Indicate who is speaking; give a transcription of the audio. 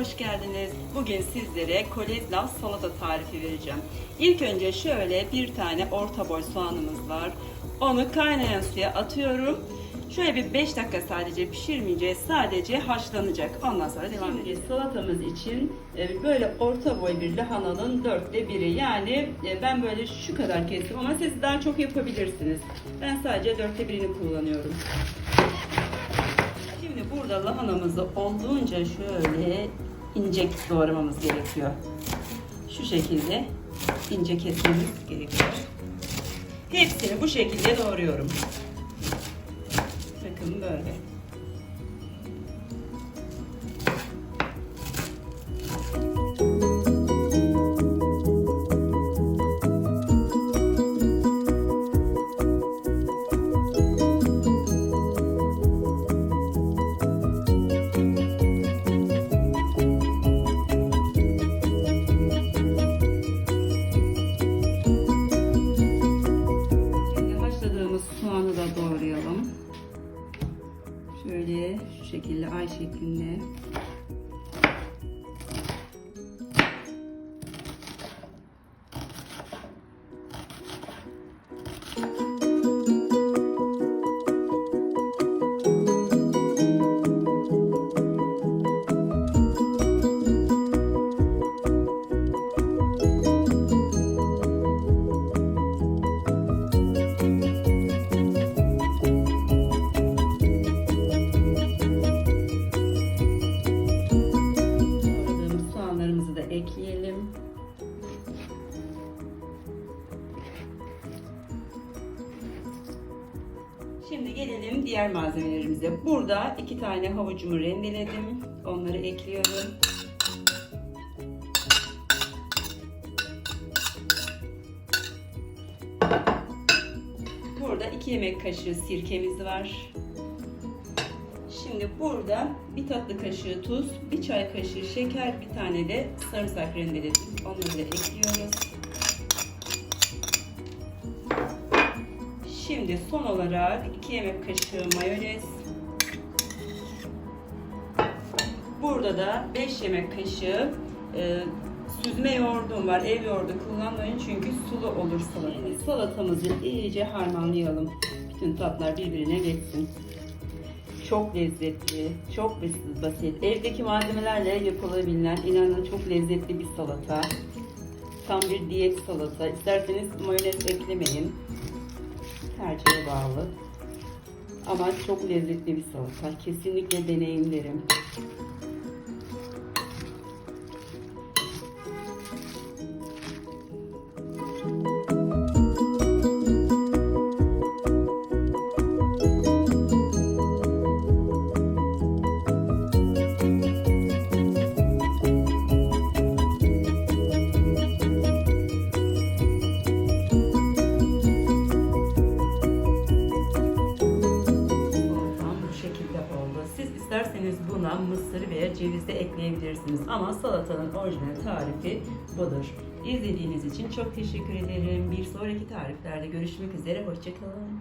Speaker 1: hoş geldiniz. Bugün sizlere kolezlav salata tarifi vereceğim. İlk önce şöyle bir tane orta boy soğanımız var. Onu kaynayan suya atıyorum. Şöyle bir 5 dakika sadece pişirmeyeceğiz. Sadece haşlanacak. Ondan sonra devam edeceğiz. Salatamız için e, böyle orta boy bir lahananın dörtte biri. Yani e, ben böyle şu kadar kestim ama siz daha çok yapabilirsiniz. Ben sadece dörtte birini kullanıyorum. Şimdi burada lahanamızı olduğunca şöyle ince doğramamız gerekiyor. Şu şekilde ince kesmemiz gerekiyor. Hepsini bu şekilde doğruyorum. Bakın böyle. Şöyle şu şekilde ay şeklinde. Şimdi gelelim diğer malzemelerimize. Burada iki tane havucumu rendeledim. Onları ekliyorum. Burada iki yemek kaşığı sirkemiz var. Şimdi burada bir tatlı kaşığı tuz, bir çay kaşığı şeker, bir tane de sarımsak rendeledim. Onları da ekliyoruz. Şimdi son olarak 2 yemek kaşığı mayonez. Burada da 5 yemek kaşığı e, süzme yoğurdum var. Ev yoğurdu kullanmayın çünkü sulu olur salata. Şimdi salatamızı iyice harmanlayalım. Bütün tatlar birbirine geçsin. Çok lezzetli, çok basit. Evdeki malzemelerle yapılabilen, inanın çok lezzetli bir salata. Tam bir diyet salata. İsterseniz mayonez eklemeyin. Tercihe bağlı. Ama çok lezzetli bir salata. Kesinlikle deneyin buna mısır veya ceviz de ekleyebilirsiniz. Ama salatanın orijinal tarifi budur. İzlediğiniz için çok teşekkür ederim. Bir sonraki tariflerde görüşmek üzere. Hoşçakalın.